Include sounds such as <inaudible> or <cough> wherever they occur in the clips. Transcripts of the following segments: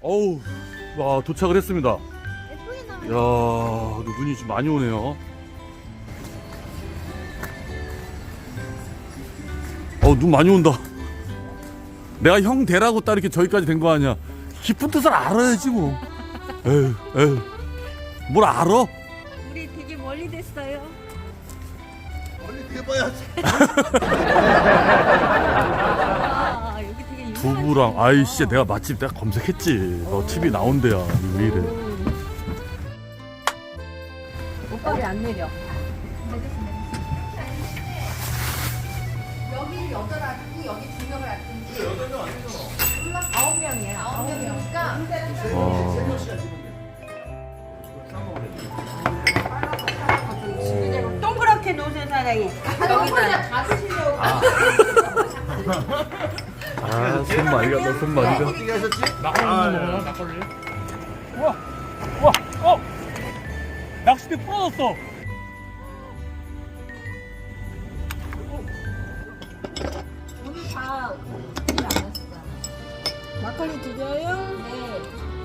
어우, 와, 도착을 했습니다. 예쁘게 나와. 야, 근데 눈이 좀 많이 오네요. 어, 눈 많이 온다. 내가 형 되라고 딱 이렇게 저기까지 된 거 아니야. 깊은 뜻을 알아야지 뭐. <laughs> 에휴, 에휴. 뭘 알아? 우리 되게 멀리 됐어요. 멀리 해봐야지. <laughs> 아, 두부랑 집이에요. 아이 씨 내가 맛집 내가 검색했지. 너 TV 나온대야. 왜 이래? 오빠 왜 안 내려? 여기 여덟 앉고 여기 두 명을 앉든지 여덟 명 아니잖아 아홉 명이에요 아홉 명이니까 동그랗게 놓으세요 사장님. 여기다 다 드시려고 <laughs> 아, 손 많이 간다. 손 많이 가. 어떻게 하셨지? 낚싯대 부러졌어. 오늘 다안 하시잖아 막걸리 드려요?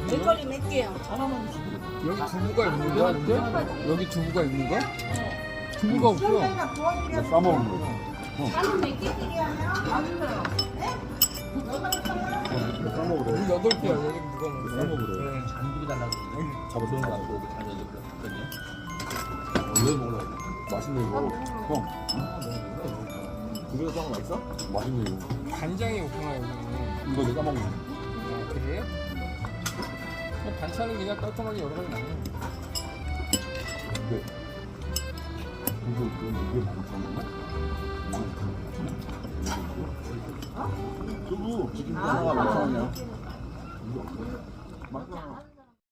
네 맥거리 몇 개요? 여기 두부가 있는 거야? 근데? 여기 두부가 있는 거야? 두부가 없어. 싸먹는 거. 나는 몇 개씩이 여덟? 맛있네 이거. 이거. 간장이 없구나 여기는. 이거 내가 먹는 거. 아, 그래? 그냥 반찬은 그냥 깔끔하게 여러 가지 나눠. 근데 이거 이거 이게 많잖아. 두부 지금 몇 원이야? 맛있어.